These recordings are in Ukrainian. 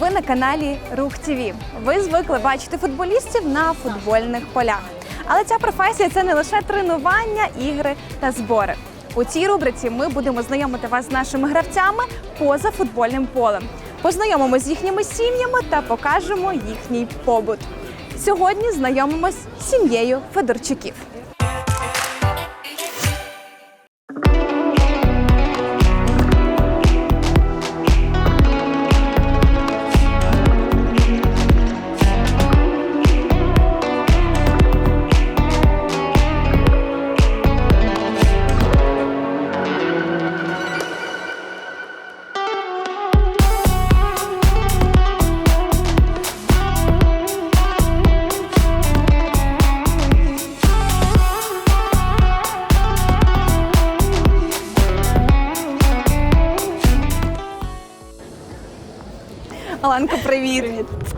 Ви на каналі Рух ТВ. Ви звикли бачити футболістів на футбольних полях. Але ця професія це не лише тренування, ігри та збори. У цій рубриці ми будемо знайомити вас з нашими гравцями поза футбольним полем. Познайомимо з їхніми сім'ями та покажемо їхній побут. Сьогодні знайомимось з сім'єю Федорчуків.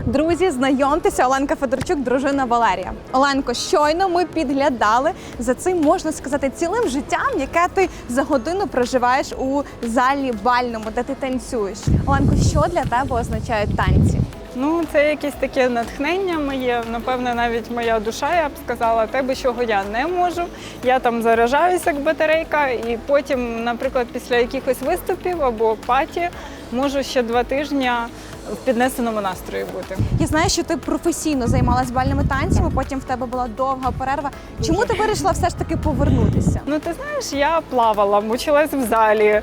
Друзі, знайомтеся, Оленка Федорчук, дружина Валерія. Оленко, щойно ми підглядали за цим, можна сказати, цілим життям, яке ти за годину проживаєш у залі бальному, де ти танцюєш. Оленко, що для тебе означають танці? Ну, це якесь таке натхнення моє. Напевне, навіть моя душа, я б сказала, тебе, чого я не можу. Я там заражаюся як батарейка, і потім, наприклад, після якихось виступів або паті можу ще два тижні в піднесеному настрої бути. Я знаю, що ти професійно займалась бальними танцями, потім в тебе була довга перерва. Чому ти вирішила все ж таки повернутися? Ну, ти знаєш, я плавала, мучилась в залі,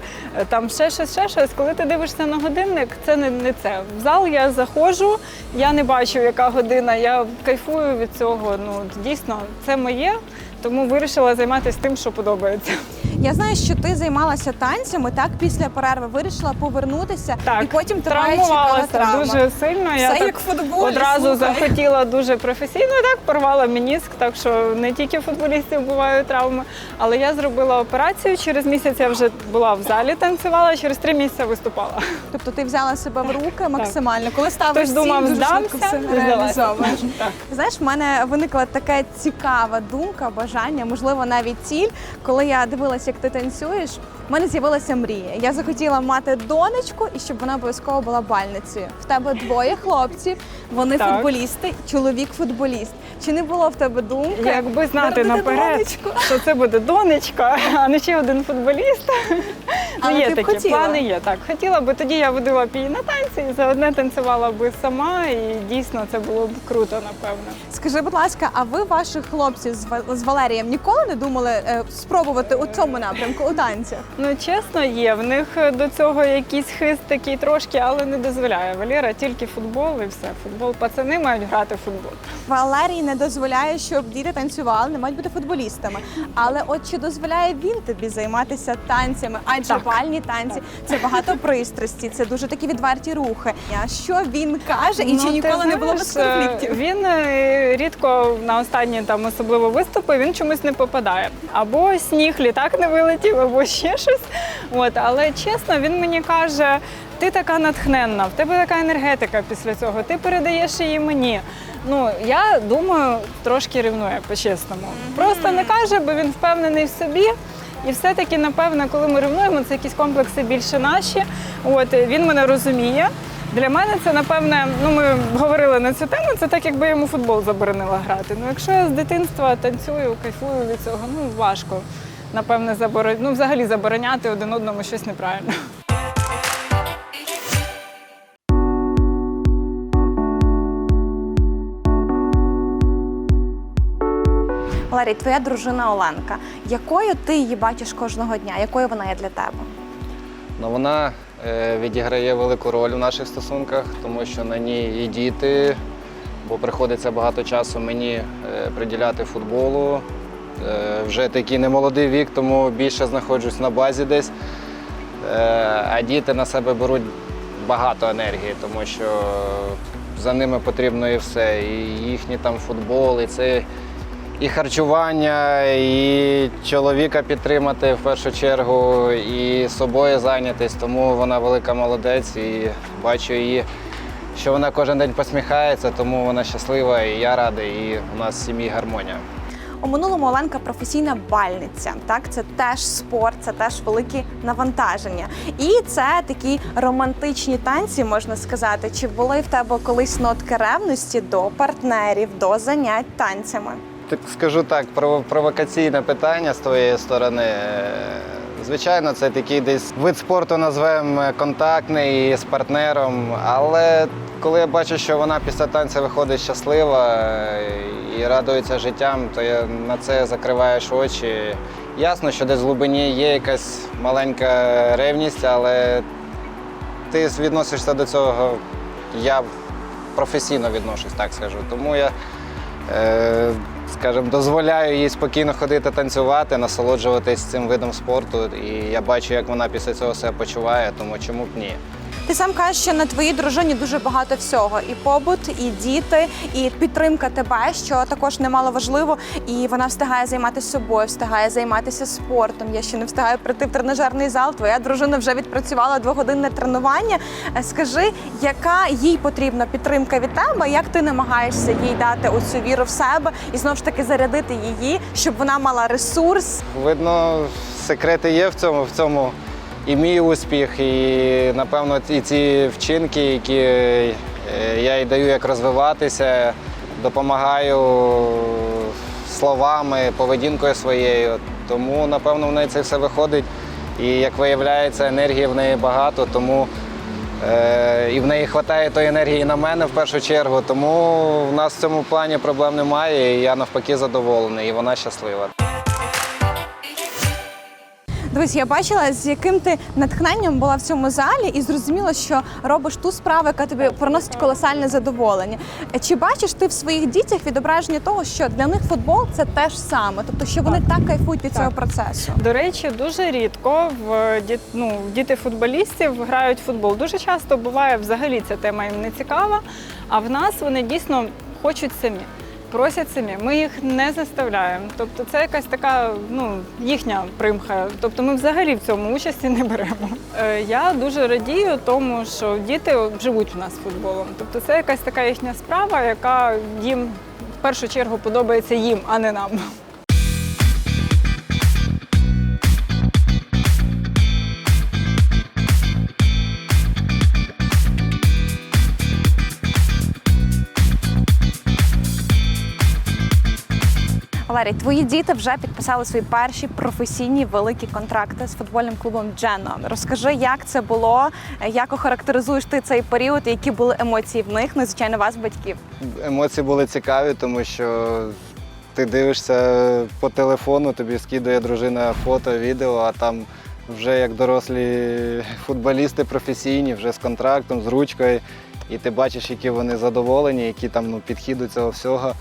там ще щось, ще щось. Коли ти дивишся на годинник, це не, не це. В зал я заходжу, я не бачу, яка година. Я кайфую від цього. Ну дійсно, це моє, тому вирішила займатися тим, що подобається. Я знаю, що ти займалася танцями, так після перерви вирішила повернутися, Так, і потім чекала травмувалася травма. дуже сильно. я так як футболі, одразу слухай. захотіла дуже професійно, так порвала мініск, так що не тільки футболістів бувають травми. Але я зробила операцію. Через місяць я вже була в залі, танцювала, через три місяці виступала. Тобто ти взяла себе в руки максимально. Коли ставиш Хтось думав, дуже швидко все реалізовуєш. Знаєш, в мене виникла така цікава думка, бажання, можливо, навіть ціль. Коли я дивилася, як ти танцюєш, в мене з'явилася мрія. Я захотіла мати донечку і щоб вона обов'язково була бальницею. В тебе двоє хлопців, вони Так. футболісти, чоловік футболіст. Чи не було в тебе думки? Якби знати наперед, донечку? що це буде донечка, а не ще один футболіст. Але ну, є ти такі хотіла? плани. Є так. Хотіла би тоді я водила б її на танці і заодне танцювала би сама, і дійсно це було б круто, напевно. Скажи, будь ласка, а ви ваших хлопців з Валерієм ніколи не думали е, спробувати у цьому напрямку у танцях? Ну чесно, є в них е, до цього якийсь хист такий трошки, але не дозволяє. Валера тільки футбол і все. Футбол пацани мають грати в футбол. Валерій не дозволяє, щоб діти танцювали, не мають бути футболістами. Але от чи дозволяє він тобі займатися танцями? Адже бальні танці це багато пристрасті, це дуже такі відверті рухи. А що він каже, і чи Ну, ти ніколи не було без конфліктів? е, Він е, рідко на останні там особливо виступи він чомусь не попадає. Або сніг, літак не вилетів, або ще щось. От, але чесно, він мені каже. Ти така натхненна, в тебе така енергетика після цього. Ти передаєш її мені. Ну я думаю, трошки ревнує по-чесному. Просто не каже, бо він впевнений в собі. І все-таки, напевно, коли ми ревнуємо, це якісь комплекси більше наші. От він мене розуміє. Для мене це напевне, ну ми говорили на цю тему. Це так, якби йому футбол заборонила грати. Ну, якщо я з дитинства танцюю, кайфую від цього, ну важко. Напевне, заборонити. Ну, взагалі забороняти один одному щось неправильно. Валерій, твоя дружина Оленка. Якою ти її бачиш кожного дня? Якою вона є для тебе? Ну, вона е, відіграє велику роль в наших стосунках, тому що на ній і діти, бо приходиться багато часу мені е, приділяти футболу. Е, вже такий немолодий вік, тому більше знаходжусь на базі десь. Е, а діти на себе беруть багато енергії, тому що за ними потрібно і все. І їхній там футбол, і це і харчування, і чоловіка підтримати в першу чергу, і собою зайнятись. Тому вона велика молодець і бачу її, що вона кожен день посміхається, тому вона щаслива, і я радий, і у нас в сім'ї гармонія. У минулому Оленка професійна бальниця. Так, це теж спорт, це теж великі навантаження. І це такі романтичні танці, можна сказати. Чи були в тебе колись нотки ревності до партнерів, до занять танцями? Так скажу так, прово- провокаційне питання з твоєї сторони. Звичайно, це такий десь вид спорту назвемо контактний з партнером. Але коли я бачу, що вона після танця виходить щаслива е, і радується життям, то я на це закриваєш очі. Ясно, що десь в глибині є якась маленька ревність, але ти відносишся до цього. Я професійно відношусь, так скажу. Тому я е, скажімо, дозволяю їй спокійно ходити танцювати, насолоджуватись цим видом спорту. І я бачу, як вона після цього себе почуває, тому чому б ні. Ти сам кажеш, що на твоїй дружині дуже багато всього: і побут, і діти, і підтримка тебе, що також немало важливо. І вона встигає займатися собою, встигає займатися спортом. Я ще не встигаю прийти в тренажерний зал. Твоя дружина вже відпрацювала двогодинне тренування. Е, Скажи, яка їй потрібна підтримка від тебе? Як ти намагаєшся їй дати оцю віру в себе і знову ж таки зарядити її, щоб вона мала ресурс, Видно, секрети є в цьому, в цьому і мій успіх, і напевно і ці вчинки, які е, я їй даю, як розвиватися, допомагаю словами, поведінкою своєю. Тому, напевно, в неї це все виходить. І як виявляється, енергії в неї багато, тому е, і в неї вистачає тої енергії на мене в першу чергу. Тому в нас в цьому плані проблем немає. І я навпаки задоволений, і вона щаслива. Дивись, я бачила, з яким ти натхненням була в цьому залі, і зрозуміла, що робиш ту справу, яка тобі приносить колосальне задоволення. Чи бачиш ти в своїх дітях відображення того, що для них футбол це те ж саме, тобто що вони так кайфують від цього процесу? До речі, дуже рідко в діт- ну, діти футболістів грають в футбол. Дуже часто буває взагалі ця тема їм не цікава. А в нас вони дійсно хочуть самі. Просять самі, ми їх не заставляємо. Тобто це якась така ну, їхня примха. Тобто ми взагалі в цьому участі не беремо. Е, Я дуже радію тому, що діти живуть у нас футболом. Тобто це якась така їхня справа, яка їм в першу чергу подобається їм, а не нам. Валерій, твої діти вже підписали свої перші професійні великі контракти з футбольним клубом Джено. Розкажи, як це було, як охарактеризуєш ти цей період, які були емоції в них, ну і, звичайно, вас, батьків. Емоції були цікаві, тому що ти дивишся по телефону, тобі скидує дружина фото, відео, а там вже як дорослі футболісти професійні, вже з контрактом, з ручкою. І ти бачиш, які вони задоволені, які там ну, підхід до цього всього.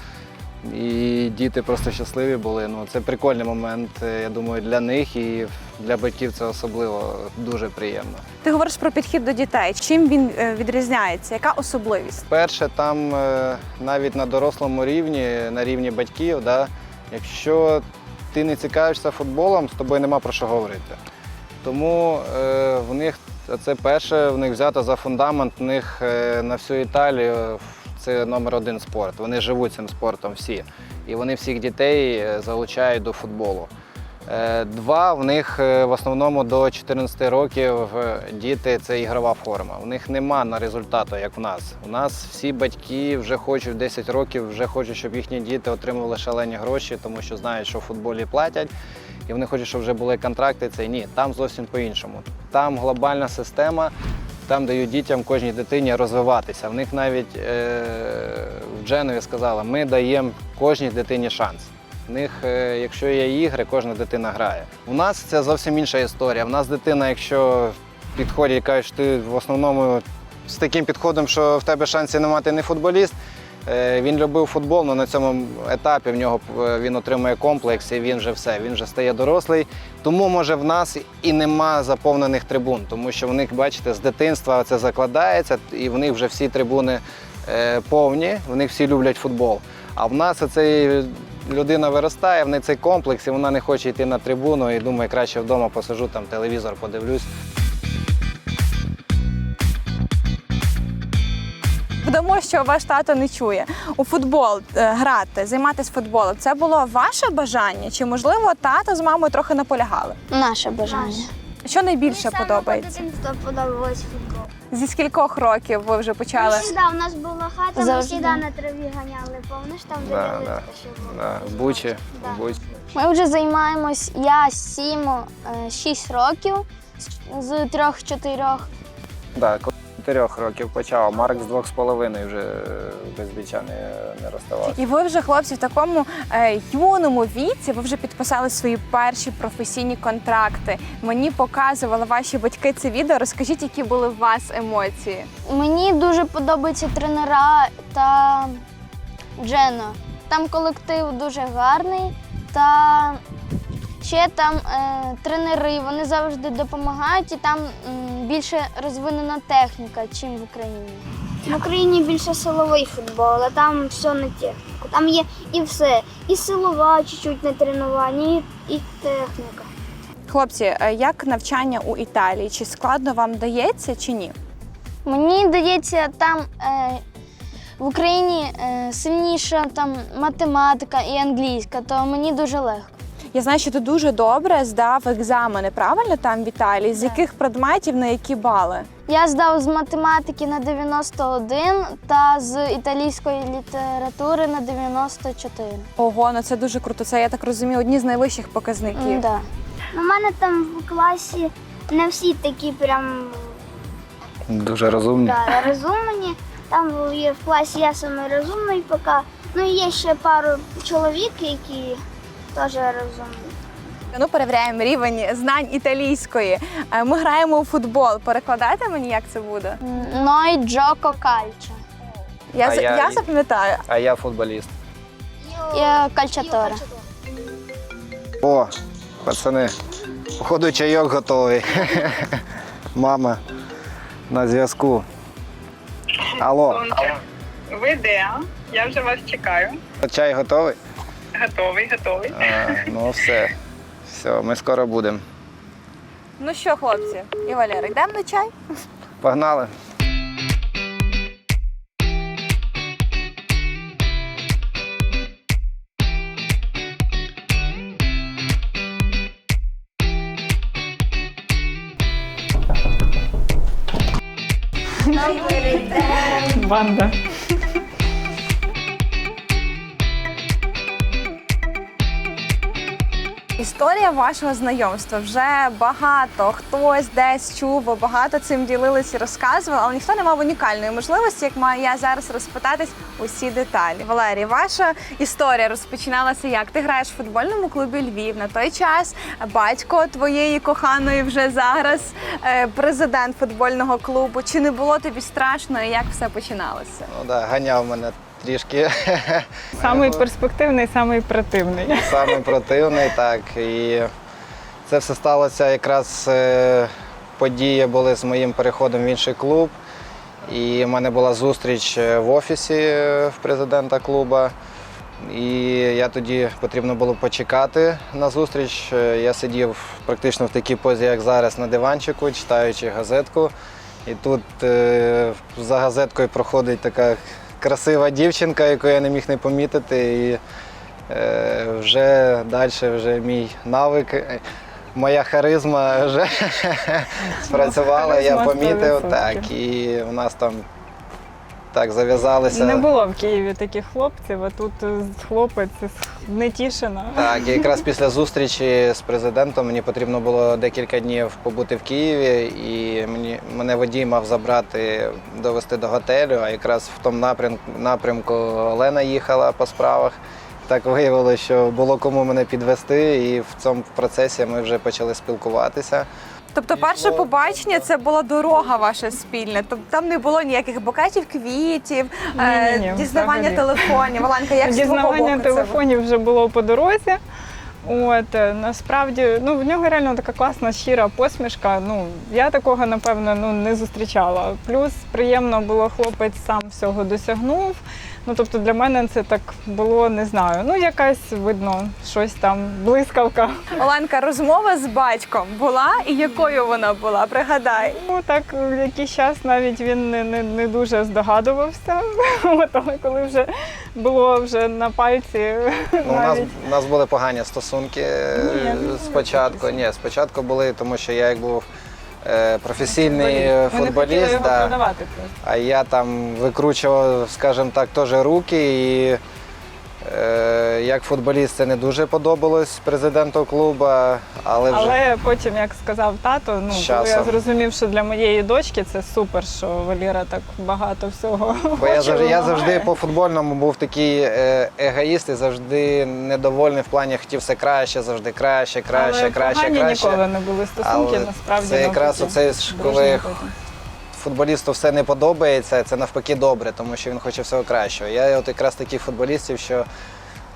І діти просто щасливі були. Ну, це прикольний момент, е, я думаю, для них і для батьків це особливо дуже приємно. Ти говориш про підхід до дітей. Чим він е, відрізняється? Яка особливість? Перше, там е, навіть на дорослому рівні, на рівні батьків, да, якщо ти не цікавишся футболом, з тобою нема про що говорити. Тому е, в них це перше, в них взято за фундамент, в них е, на всю Італію це номер один спорт. Вони живуть цим спортом всі. І вони всіх дітей е, залучають до футболу. Е, Два в них е, в основному до 14 років діти це ігрова форма. У них нема на результату, як в нас. У нас всі батьки вже хочуть 10 років, вже хочуть, щоб їхні діти отримували шалені гроші, тому що знають, що в футболі платять. І вони хочуть, щоб вже були контракти. Це ні, там зовсім по-іншому. Там глобальна система, там дають дітям кожній дитині розвиватися. В них навіть е, в Дженові сказали, ми даємо кожній дитині шанс. В них, е, якщо є ігри, кожна дитина грає. У нас це зовсім інша історія. У нас дитина, якщо підходять і кажуть, що ти в основному з таким підходом, що в тебе шансів немає, ти не футболіст. Е, Він любив футбол, але на цьому етапі в нього е, він отримує комплекс і він вже все, він вже стає дорослий. Тому, може, в нас і нема заповнених трибун, тому що в них, бачите, з дитинства це закладається, і в них вже всі трибуни е, повні, в них всі люблять футбол. А в нас цей людина виростає, в неї цей комплекс, і вона не хоче йти на трибуну і думає, краще вдома посажу, там телевізор подивлюсь. Додамо, що ваш тато не чує. У футбол е, грати, займатися футболом. Це було ваше бажання? Чи можливо тато з мамою трохи наполягали? Наше бажання. Що найбільше подобається? дитинства подобалось футбол. Зі скількох років ви вже почали? Завжди у нас була хата, ми Завжди. завжди на траві ганяли. Помниш, там де Да, да. Да, Бучі, Да. Бучі. Ми вже займаємось я 7-6 років з- з 3-4. Да, чотирьох років почав, Марк з двох з половиною вже е, без біча не, не розставався. І ви вже, хлопці, в такому е, юному віці ви вже підписали свої перші професійні контракти. Мені показували ваші батьки це відео. Розкажіть, які були у вас емоції? Мені дуже подобаються тренера та Джена. Там колектив дуже гарний та ще там е, тренери, вони завжди допомагають і там м, більше розвинена техніка, ніж в Україні. В Україні більше силовий футбол, а там все на техніку. Там є і все. І силова чуть-чуть на тренуванні, і, і техніка. Хлопці, е, як навчання у Італії? Чи складно вам дається, чи ні? Мені здається, там е, в Україні е, сильніша там математика і англійська, то мені дуже легко. Я знаю, що ти дуже добре здав екзамени, правильно там в Італії? З яких предметів на які бали? Я здав з математики на 91 та з італійської літератури на 94. Ого, ну це дуже круто. Це я так розумію, одні з найвищих показників. Да. У мене там в класі не всі такі прям Дуже розумні. да, розумні. Там є в класі я самий розумний поки. Ну і є ще пару чоловік, які теж розумні. Ну, перевіряємо рівень знань італійської. Е, Ми граємо у футбол. Перекладайте мені, як це буде? Ной Джоко Кальчо. Я, А я- я запам'ятаю. А я футболіст. Я Кальчатора. О, пацани, походу чайок готовий. Мама на зв'язку. Алло, ви де? Я вже вас чекаю. чай готовий? Готовий, готовий. А, ну все. Все, ми скоро будемо. Ну що, хлопці, і Валерик, йдемо на чай? Погнали. Банда. Історія вашого знайомства вже багато хтось десь чув, багато цим ділились і розказували, але ніхто не мав унікальної можливості, як маю я зараз розпитатись усі деталі. Валерій, ваша історія розпочиналася як? Ти граєш в футбольному клубі Львів. На той час батько твоєї коханої вже зараз е, президент футбольного клубу. Чи не було тобі страшно і як все починалося? Ну да, ганяв мене трішки. Самий перспективний, самий противний. Самий противний, так. І це все сталося якраз е, події були з моїм переходом в інший клуб. І в мене була зустріч е, в офісі е, в президента клуба. І я тоді потрібно було почекати на зустріч. Я сидів практично в такій позі, як зараз, на диванчику, читаючи газетку. І тут за газеткою проходить така красива дівчинка, яку я не міг не помітити. І е, вже далі вже мій навик, е, моя харизма вже спрацювала, я помітив. Так, і у нас там так зав'язалися. Не було в Києві таких хлопців, а тут е, хлопець з Нетішина. Так, і якраз після зустрічі з президентом мені потрібно було декілька днів побути в Києві, і мені мене водій мав забрати, довести до готелю. А якраз в тому напрямку, напрямку Олена їхала по справах. Так виявилося, що було кому мене підвести, і в цьому процесі ми вже почали спілкуватися. Тобто, перше побачення це була дорога ваша спільна. Тобто там не було ніяких букетів квітів, е, Ні-ні-ні, дізнавання взагалі. телефонів. Оленка, як з твого боку Дізнавання це було? телефонів вже було по дорозі. От е, насправді, ну в нього реально така класна щира посмішка. Ну я такого напевно ну не зустрічала. Плюс приємно було, хлопець сам всього досягнув. Ну тобто для мене це так було, не знаю. Ну, якась видно, щось там, блискавка. Оленка, розмова з батьком була і якою вона була? Пригадай. Ну так якийсь час навіть він не, не, не дуже здогадувався. От, але коли вже було вже на пальці, Ну, у, нас, у нас були погані стосунки е, Ні, ну, спочатку. Ні, спочатку були, тому що я як був е, професійний Ми футболіст, його да, просто. а я там викручував, скажімо так, теж руки. І е, як футболіст це не дуже подобалось президенту клубу, але вже Але потім, як сказав тато, ну коли я зрозумів, що для моєї дочки це супер, що Валіра так багато всього. Бо я завжди, я завжди по футбольному був такий е, егоїст і завжди недовольний в плані хотів все краще, завжди краще, краще, Але краще, краще. ніколи не були стосунки, Але насправді. це якраз ж, коли. Футболісту все не подобається, це навпаки добре, тому що він хоче всього кращого. Я от якраз таких футболістів, що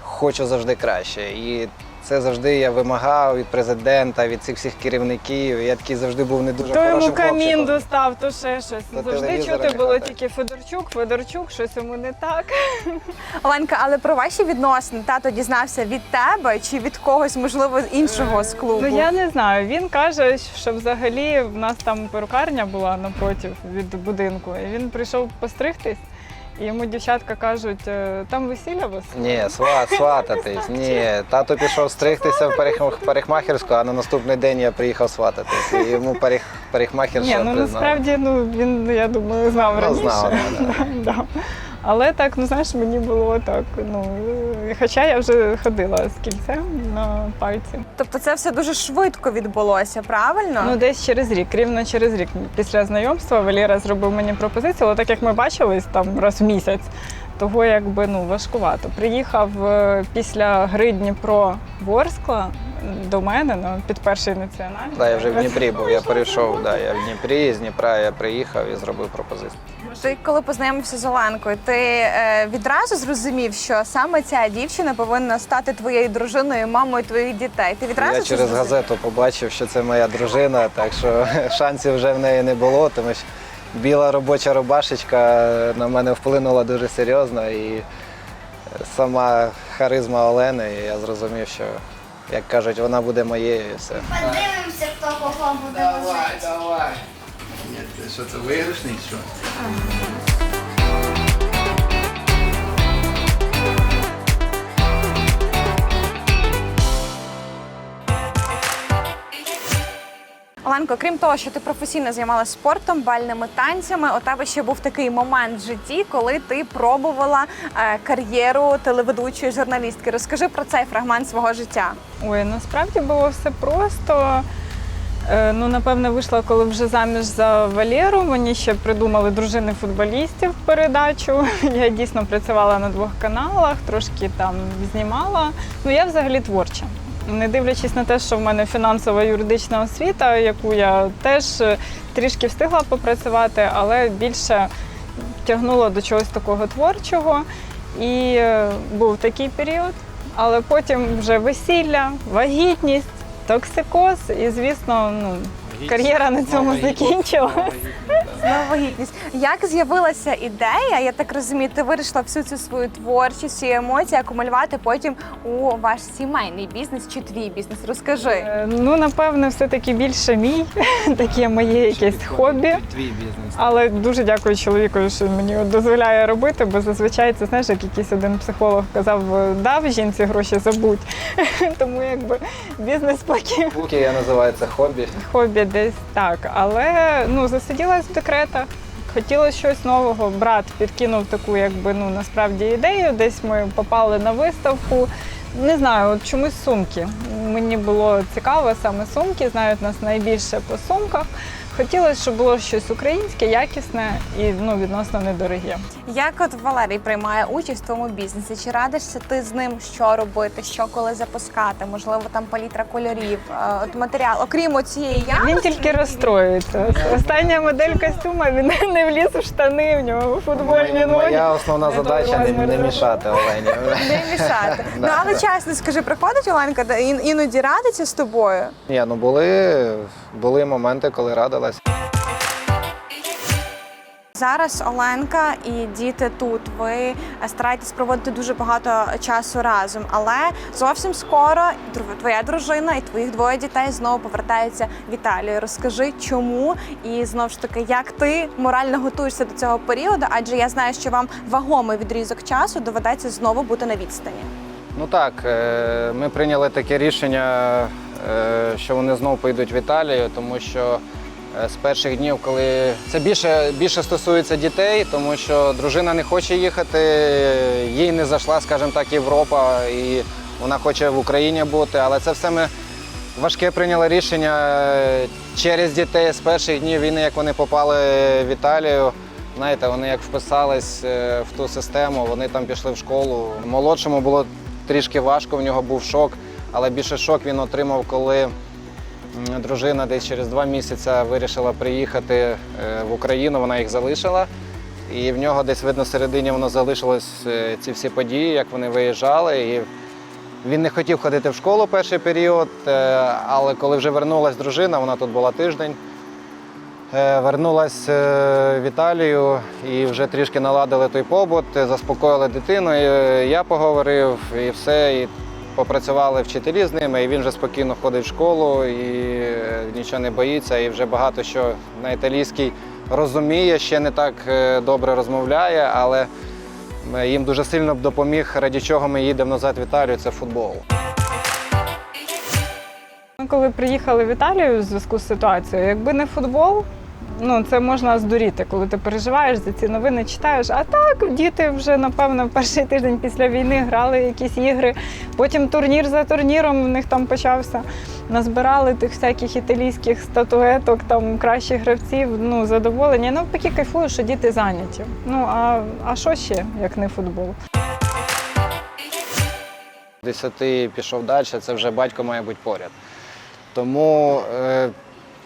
хочу завжди краще. І це завжди я вимагав від президента, від цих всіх керівників. Я такий завжди був не дуже То йому хорошим камін хлопчиком. достав, то ще щось. До Завжди телевізора чути було хватає. тільки Федорчук, Федорчук, щось йому не так. Оленка, але про ваші відносини тато дізнався від тебе чи від когось, можливо, іншого з клубу? Ну я не знаю. Він каже, що взагалі в нас там перукарня була напротив від будинку. І він прийшов постригтись, і йому дівчатка кажуть, «Е, там весілля вас. Ні, сват, свататись. Ні, тато пішов стригтися в парик- парикмахерську, а на наступний день я приїхав свататись. І йому парих... парикмахерша Ні, ну признала. насправді ну він, я думаю, знав Ну, раніше. знав. Да. Але так, ну знаєш, мені було так. Ну е, хоча я вже ходила з кільцем на пальці. Тобто це все дуже швидко відбулося, правильно? Ну, десь через рік, рівно через рік після знайомства Валера зробив мені пропозицію, але так як ми бачились там раз в місяць, того якби ну важкувато. Приїхав е, після гри Дніпро Ворскла до мене ну, під перший національний. Да, я вже в Дніпрі був, я перейшов, да, я в Дніпрі, з Дніпра я приїхав і зробив пропозицію. Ти коли познайомився з Оленкою, ти е, відразу зрозумів, що саме ця дівчина повинна стати твоєю дружиною, мамою твоїх дітей. Ти відразу я через зрозумів? газету побачив, що це моя дружина, так що шансів вже в неї не було, тому що біла робоча рубашечка на мене вплинула дуже серйозно і сама харизма Олени, і я зрозумів, що, як кажуть, вона буде моєю і все. Подивимося, хто кого буде Давай, давай. Ні, ти що це виграшний? Що? Оленко, крім того, що ти професійно займалася спортом, бальними танцями, у тебе ще був такий момент в житті, коли ти пробувала е, кар'єру телеведучої журналістки. Розкажи про цей фрагмент свого життя. Ой, насправді було все просто. Е, Ну, напевне, вийшла, коли вже заміж за Валеру. Мені ще придумали дружини футболістів передачу. Я дійсно працювала на двох каналах, трошки там знімала. Ну, я взагалі творча. Не дивлячись на те, що в мене фінансова юридична освіта, яку я теж е, трішки встигла попрацювати, але більше тягнула до чогось такого творчого. І е, був такий період. Але потім вже весілля, вагітність, токсикоз, і звісно, ну кар'єра на цьому закінчилась. Знову. Як з'явилася ідея? Я так розумію, ти вирішила всю цю свою творчість, всі емоції акумулювати потім у ваш сімейний бізнес чи твій бізнес. Розкажи. Е, Ну, напевне, все-таки більше мій, таке моє якесь хобі. Твій бізнес. Але дуже дякую чоловікові, що мені дозволяє робити, бо зазвичай це знаєш, як якийсь один психолог казав, дав жінці гроші забудь. Тому якби бізнес поки Поки я називаю це хобі. хобі десь так. Але ну засиділась в декретах. Хотілося щось нового. Брат підкинув таку, якби ну насправді ідею. Десь ми попали на виставку. Не знаю, от чомусь сумки. Мені було цікаво саме сумки, знають нас найбільше по сумках. Хотілося, щоб було щось українське, якісне і ну, відносно недороге. Як от Валерій приймає участь в твоєму бізнесі? Чи радишся ти з ним, що робити, що коли запускати? Можливо, там палітра кольорів, е, от матеріал, окрім цієї Він тільки розстроюється. Остання модель костюма він не вліз у штани, в нього футбольні ноги. Моя основна задача не, не мішати Олені. Не мішати. Ну але чесно скажи, приходить Оленка, іноді радиться з тобою? Ні, ну були, були моменти, коли радилась. Зараз Оленка і діти тут. Ви стараєтесь проводити дуже багато часу разом, але зовсім скоро твоя дружина і твоїх двоє дітей знову повертаються в Італію. Розкажи, чому і знову ж таки, як ти морально готуєшся до цього періоду? Адже я знаю, що вам вагомий відрізок часу доведеться знову бути на відстані. Ну так, е, ми прийняли таке рішення, е, що вони знову поїдуть в Італію, тому що з перших днів, коли це більше, більше стосується дітей, тому що дружина не хоче їхати, їй не зайшла, скажімо так, Європа, і вона хоче в Україні бути. Але це все ми важке прийняли рішення е, через дітей з перших днів війни, як вони попали в Італію. Знаєте, вони як вписались е, в ту систему, вони там пішли в школу. Молодшому було трішки важко, в нього був шок, але більше шок він отримав, коли дружина десь через два місяці вирішила приїхати е, в Україну, вона їх залишила. І в нього десь видно середині воно залишилось е, ці всі події, як вони виїжджали. І він не хотів ходити в школу перший період, е, але коли вже вернулась дружина, вона тут була тиждень. Вернулась в Італію і вже трішки наладили той побут, заспокоїли дитину. і, Я поговорив і все. І попрацювали вчителі з ними, і він вже спокійно ходить в школу і е, нічого не боїться. І вже багато що на італійській розуміє, ще не так е, добре розмовляє, але е, їм дуже сильно допоміг, раді чого ми їдемо назад в Італію, це футбол. Ми коли приїхали в Італію в зв'язку з ситуацією, якби не футбол, ну це можна здуріти, коли ти переживаєш за ці новини, читаєш. А так, діти вже напевно перший тиждень після війни грали якісь ігри. Потім турнір за турніром в них там почався. Назбирали тих всяких італійських статуеток, там кращих гравців. Ну задоволення. Навпаки кайфую, що діти зайняті. Ну а, а що ще, як не футбол? Десяти пішов далі, це вже батько має бути поряд. Тому е,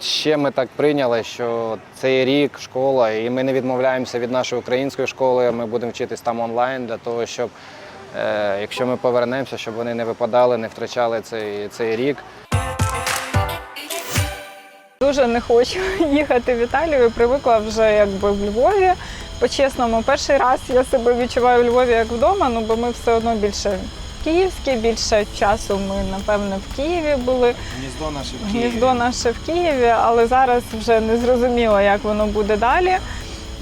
ще ми так прийняли, що цей рік школа, і ми не відмовляємося від нашої української школи. Ми будемо вчитись там онлайн для того, щоб е, якщо ми повернемося, щоб вони не випадали, не втрачали цей, цей рік. Дуже не хочу їхати в Італію. Привикла вже якби в Львові. По-чесному, перший раз я себе відчуваю у Львові як вдома, ну бо ми все одно більше київські, більше часу ми, напевно, в Києві були. Гніздо наше в Києві. Гніздо наше в Києві, але зараз вже не зрозуміло, як воно буде далі.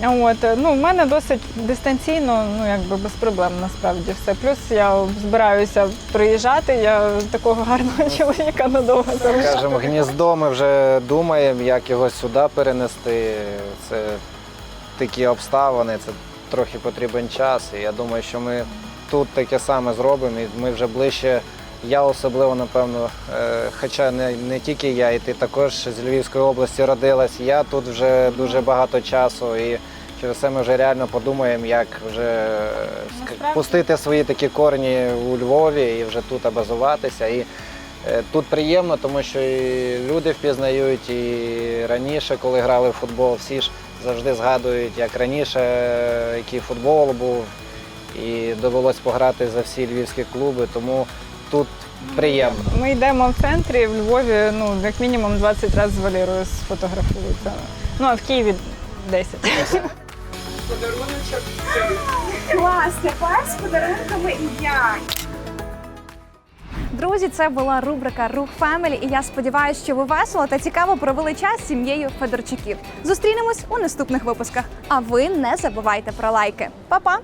От, ну, в мене досить дистанційно, ну якби без проблем насправді все. Плюс я збираюся приїжджати. Я такого гарного чоловіка надовго залишаю. Кажемо, гніздо ми вже думаємо, як його сюди перенести. Це такі обставини, це трохи потрібен час. І я думаю, що ми тут таке саме зробимо. І ми вже ближче. Я особливо, напевно, е, хоча не, не тільки я, і ти також з Львівської області родилась. Я тут вже дуже багато часу. І через це ми вже реально подумаємо, як вже е, Насправді- пустити свої такі корні у Львові і вже тут базуватися. І Е, Тут приємно, тому що і люди впізнають, і раніше, коли грали в футбол, всі ж завжди згадують, як раніше, який футбол був, і довелось пограти за всі львівські клуби, тому тут приємно. Ми йдемо в центрі в Львові, ну як мінімум 20 разів з Валерою сфотографуються. Ну а в Києві 10. Клас, тепер з подарунками і я. Друзі, це була рубрика Рух Фемелі, і я сподіваюся, що ви весело та цікаво провели час з сім'єю Федорчуків. Зустрінемось у наступних випусках. А ви не забувайте про лайки. Па-па!